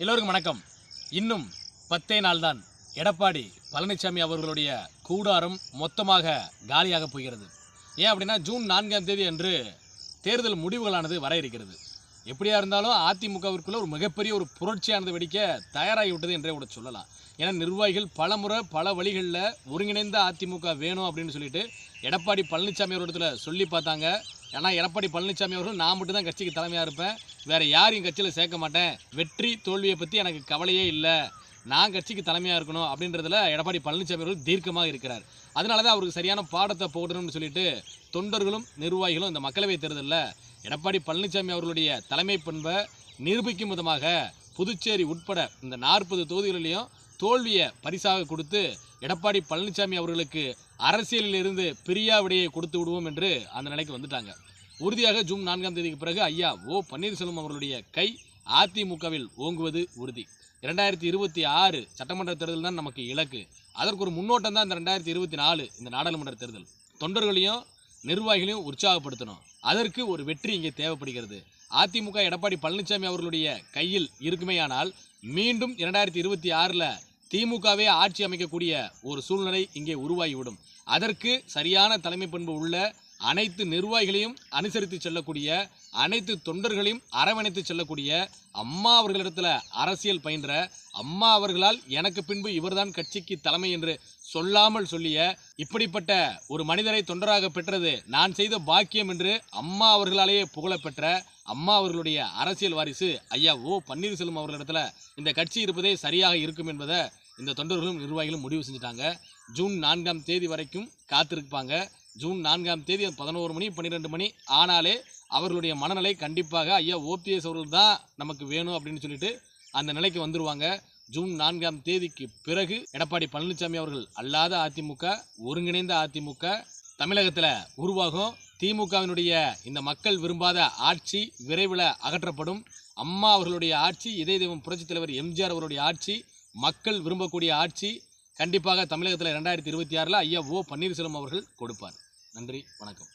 எல்லோருக்கும் வணக்கம். இன்னும் பத்தே நாள்தான் எடப்பாடி பழனிசாமி அவர்களுடைய கூடாரம் மொத்தமாக காலியாக போகிறது. ஏன் அப்படின்னா ஜூன் நான்காம் தேதி அன்று தேர்தல் முடிவுகளானது வர இருக்கிறது. எப்படியா இருந்தாலும் அதிமுகவிற்குள்ள ஒரு மிகப்பெரிய ஒரு புரட்சியானது வெடிக்க தயாராகிவிட்டது என்றே கூட சொல்லலாம். ஏன்னா நிர்வாகிகள் பல முறை பல வழிகளில் ஒருங்கிணைந்த அதிமுக வேணும் அப்படின்னு சொல்லிட்டு எடப்பாடி பழனிசாமி அவரிடத்துல சொல்லி பார்த்தாங்க. ஏன்னா எடப்பாடி பழனிசாமி அவர்கள் நான் மட்டும் தான் கட்சிக்கு தலைமையாக இருப்பேன். வேற யாரையும் கட்சியில் சேர்க்க மாட்டேன். வெற்றி தோல்வியை பற்றி எனக்கு கவலையே இல்லை. நான் கட்சிக்கு தலைமையாக இருக்கணும் அப்படின்றதுல எடப்பாடி பழனிசாமி அவர்கள் தீர்க்கமாக இருக்கிறார். அதனால தான் அவருக்கு சரியான பாடத்தை போடணும்னு சொல்லிட்டு தொண்டர்களும் நிர்வாகிகளும் இந்த மக்களவைத் தேர்தலில் எடப்பாடி பழனிசாமி அவர்களுடைய தலைமை பண்பை நிரூபிக்கும் விதமாக புதுச்சேரி உட்பட இந்த நாற்பது தொகுதிகளிலையும் தோல்வியை பரிசாக கொடுத்து எடப்பாடி பழனிசாமி அவர்களுக்கு அரசியலில் இருந்து பிரியா விடையை கொடுத்து விடுவோம் என்று அந்த நிலைக்கு வந்துட்டாங்க. உறுதியாக ஜூன் நான்காம் தேதிக்கு பிறகு ஐயா ஓ பன்னீர்செல்வம் அவர்களுடைய கை அதிமுகவில் ஓங்குவது உறுதி. இரண்டாயிரத்தி இருபத்தி ஆறு சட்டமன்ற தேர்தல் தான் நமக்கு இலக்கு. அதற்கு ஒரு முன்னோட்டம் தான் இந்த ரெண்டாயிரத்தி இருபத்தி நாலு இந்த நாடாளுமன்ற தேர்தல். தொண்டர்களையும் நிர்வாகிகளையும் உற்சாகப்படுத்தணும். அதற்கு ஒரு வெற்றி இங்கே தேவைப்படுகிறது. அதிமுக எடப்பாடி பழனிசாமி அவர்களுடைய கையில் இருக்குமேயானால் மீண்டும் இரண்டாயிரத்தி இருபத்தி ஆறில் திமுகவே ஆட்சி அமைக்கக்கூடிய ஒரு சூழ்நிலை இங்கே உருவாகிவிடும். அதற்கு சரியான தலைமை பண்பு உள்ள அனைத்து நிர்வாகிகளையும் அனுசரித்து செல்லக்கூடிய அனைத்து தொண்டர்களையும் அரவணைத்து செல்லக்கூடிய அம்மா அவர்களிடத்தில் அரசியல் பயின்ற அம்மா அவர்களால் எனக்கு பின்பு இவர்தான் கட்சிக்கு தலைமை என்று சொல்லாமல் சொல்லிய இப்படிப்பட்ட ஒரு மனிதரை தொண்டராக பெற்றது நான் செய்த பாக்கியம் என்று அம்மா அவர்களாலேயே புகழப்பெற்ற அம்மா அவர்களுடைய அரசியல் வாரிசு ஐயா ஓ பன்னீர்செல்வம் அவர்களிடத்துல இந்த கட்சி இருப்பதே சரியாக இருக்கும் என்பதை இந்த தொண்டர்களும் நிர்வாகிகளும் முடிவு செஞ்சுட்டாங்க. ஜூன் நான்காம் தேதி வரைக்கும் காத்திருப்பாங்க. ஜூன் நான்காம் தேதி பதினோரு மணி பன்னிரெண்டு மணி ஆனாலே அவர்களுடைய மனநிலை கண்டிப்பாக ஐயா ஓபிஎஸ் அவர்கள் தான் நமக்கு வேணும் அப்படின்னு சொல்லிட்டு அந்த நிலைக்கு வந்துடுவாங்க ஜூன் நான்காம் தேதிக்கு பிறகு எடப்பாடி பழனிசாமி அவர்கள் அல்லாத அதிமுக ஒருங்கிணைந்த அதிமுக தமிழகத்தில் உருவாகும். திமுகவினுடைய இந்த மக்கள் விரும்பாத ஆட்சி விரைவில் அகற்றப்படும். அம்மா அவர்களுடைய ஆட்சி இதய தெய்வம் புரட்சித் தலைவர் எம்ஜிஆர் அவருடைய ஆட்சி மக்கள் விரும்பக்கூடிய ஆட்சி கண்டிப்பாக தமிழகத்தில் ரெண்டாயிரத்தி இருபத்தி ஆறில் ஐயா ஓ பன்னீர்செல்வம் அவர்கள் கொடுப்பார். நன்றி வணக்கம்.